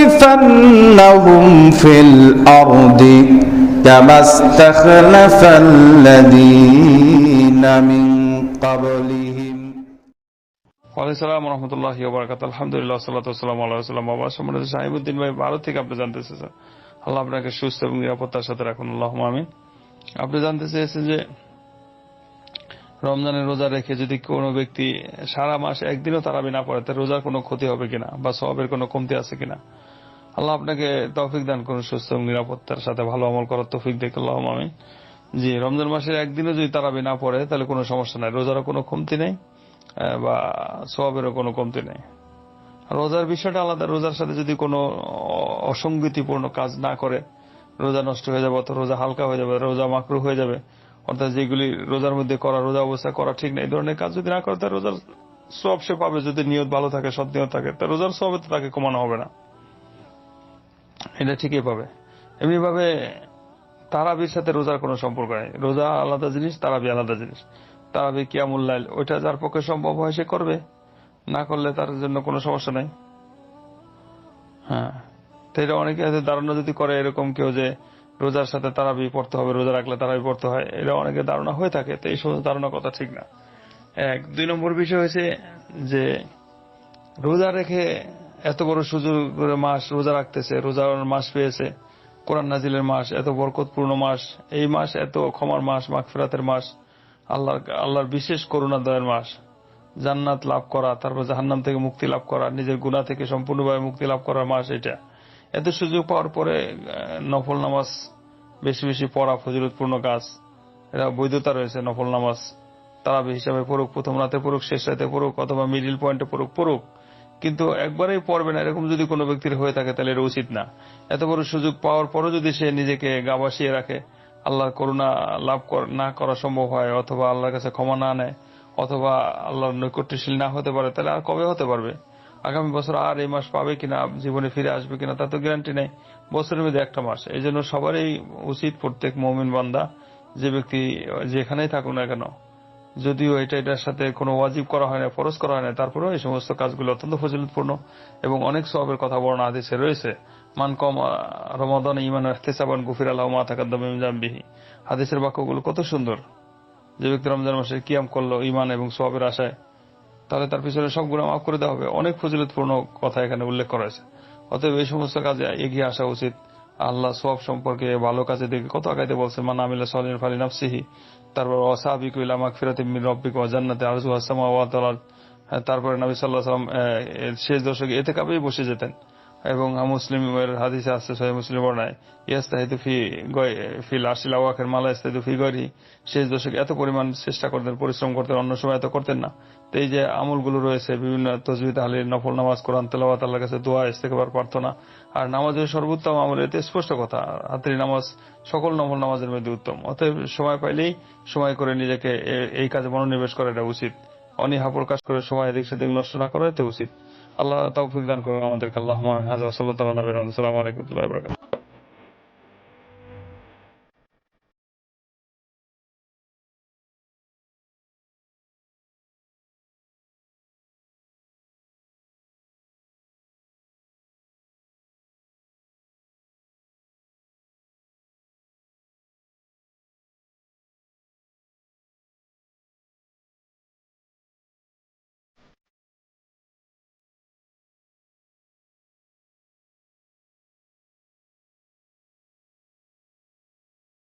ليستخلفنهم في الأرض كما استخلف الذين من قبلهم ওয়ালাইসালাম রহমতুল্লাহ বরকাত আলহামদুলিল্লাহ সাল্লাম আল্লাহাম বাবা সম্মানিত সাহিবুদ্দিন ভাই ভারত থেকে আপনি জানতে চেয়েছেন আল্লাহ আপনাকে সুস্থ এবং নিরাপত্তার সাথে রাখুন আল্লাহ আমিন আপনি জানতে চেয়েছেন যে রমজানের রোজা রেখে যদি কোনো ব্যক্তি সারা মাস একদিনও তারাবি না পড়ে, তার রোজার কোনো ক্ষতি হবে কিনা বা সবের কোনো কমতি আছে কিনা? আল্লাহ আপনাকে তৌফিক দান করুন, সুস্থ এবং নিরাপত্তার সাথে ভালো আমল করার তৌফিক দেখ আল্লাহ আমিন। জি, রমজান মাসের একদিনও যদি তারাবি না পড়ে, তাহলে কোনো সমস্যা নাই। রোজারও কোনো কমতি নেই বা সবেরও কোনো কমতি নেই। রোজার বিষয়টা আলাদা। রোজার সাথে যদি কোনো অসঙ্গতিপূর্ণ কাজ না করে, রোজা নষ্ট হয়ে যাবে অথবা রোজা হালকা হয়ে যাবে, রোজা মাকরু হয়ে যাবে অর্থাৎ যেগুলি রোজার মধ্যে করা, রোজা অবস্থা করা ঠিক না এই ধরনের কাজ যদি না করে তার রোজার সব সে পাবে। যদি নিয়ত ভালো থাকে, সৎ নিয়ত থাকে তার রোজার সবে তাকে কমানো হবে না। এটা ঠিকই পাবে। এমনিভাবে তারাবির সাথে রোজার কোনো সম্পর্ক নেই। রোজা আলাদা জিনিস, তারাবি আলাদা জিনিস। তারাবি কিয়ামুল্লাইল ওইটা যার পক্ষে সম্ভব হয় সে করবে। না করলে তার জন্য কোনো সমস্যা নেই। হ্যাঁ। তো এটা অনেকে হয়তো ধারণা যদি করে এরকম কেউ যে রোজার সাথে তারাবি পড়তে হবে, রোজা রাখলে তারাবি পড়তে হয়, এটা অনেকে ধারণা হয়ে থাকে, তো এই সমস্ত ধারণা কথা ঠিক না। এক, দুই নম্বর বিষয় হয়েছে যে রোজা রেখে এত বড় সুযোগ মাস রোজা রাখতেছে রোজার মাস পেয়েছে, কোরআন নাজিলের মাস, এত বরকতপূর্ণ মাস, এই মাস এত ক্ষমার মাস, মাগফিরাতের মাস, আল্লাহর আল্লাহর বিশেষ করুণা দয়ের মাস, জান্নাত লাভ করা, তারপর জাহান্নাম থেকে মুক্তি লাভ করা, নিজের গুণা থেকে সম্পূর্ণভাবে মুক্তি লাভ করার মাস এটা। এত সুযোগ পাওয়ার পরে নফল নামাজ, বেশি বেশি পড়া ফজিলতপূর্ণ কাজ এটা বৈধতা রয়েছে নফল নামাজ। তারাবি হিসাবে পড়ুক, প্রথম রাতে পড়ুক, শেষ রাতে পড়ুক, অথবা মিডিল পয়েন্টে পড়ুক পড়ুক। কিন্তু একবারেই পড়বে না, এরকম যদি কোনো ব্যক্তির হয়ে থাকে, তাহলে এটা উচিত না। এত বড় সুযোগ পাওয়ার পরও যদি সে নিজেকে গা ভাসিয়ে রাখে, আল্লাহর করুণা লাভ না করা সম্ভব হয়, অথবা আল্লাহর কাছে ক্ষমা না নেয়, অথবা আল্লাহর নৈকট্যশীল না হতে পারে, তাহলে আর কবে হতে পারবে? আগামী বছর আর এই মাস পাবে কিনা, জীবনে ফিরে আসবে কিনা তা তো গ্যারান্টি নেই। বছরের মধ্যে একটা মাস। এই জন্য সবারই উচিত প্রত্যেক মমিন বান্দা যে ব্যক্তি যেখানেই থাকুক না কেন, যদিও এটা, এটার সাথে কোনো ওয়াজিব করা হয় না, ফরজ করা হয় না, তারপরেও এই সমস্ত কাজগুলো অত্যন্ত ফজিলতপূর্ণ এবং অনেক সবের কথা বর্ণনা আদেশে রয়েছে। মান কম রমাদান ইমান ইহতেসাবান গুফির আল্লাহ মা থাকাদ্দাম জাম্বিহি হাদিসের বাক্যগুলো কত সুন্দর। যে ব্যক্তি রমজান মাসে কিয়াম করল ইমান এবং সবের আশায় তাহলে তার পিছনে সব গুণা মাফ করে দেওয়া হবে। অনেক ফজিলতপূর্ণ কথা এখানে উল্লেখ করা হয়েছে। অতএব এই সমস্ত কাজে এগিয়ে আসা উচিত। আল্লাহ সব সম্পর্কে ভালো কাজে দেখে কত আগাইতে বলছেন, মানা আমিলা সলিন ফালি নাফসিহি তারপর অসাহাবিক ইলামা ফিরাতে মির রব্বিক অজান্নাতে জান্নাতে আরজু হাসামা তাআলা তারপরে নবী সাল্লাহ সাল্লাম শেষ দশকে এতে কাপেই বসে যেতেন। এবং মুসলিমের হাদিসে আসছে সহিহ মুসলিম বর্ণায়, ইয়াস্তাহিদু ফি ফিল আশিল আওয়াখের মালা ইস্তাহিদু ফি গয়রি, শেষ দশকে এত পরিমাণ চেষ্টা করতেন, পরিশ্রম করতেন, অন্য সময় এত করতেন না। তো এই যে আমলগুলো রয়েছে, বিভিন্ন তজবিদ আলীর নফল নামাজ, কোরআন, তেলাওয়াত, আল্লাহর কাছে দোয়া ইস্তেকবার প্রার্থনা, আর নামাজের সর্বোত্তম আমল এতে স্পষ্ট কথা হাতের নামাজ, সকল নফল নামাজের মধ্যে উত্তম। অতএব সময় পাইলেই সময় করে নিজেকে এই কাজে মনোনিবেশ করা এটা উচিত। অনীহা প্রকাশ করে সময় এদিক সেদিক নষ্ট না করা উচিত। আল্লাহ তৌফিক দান করুন আমাদেরকে। আল্লাহ হাজার সাল্লাহ আলাইকুম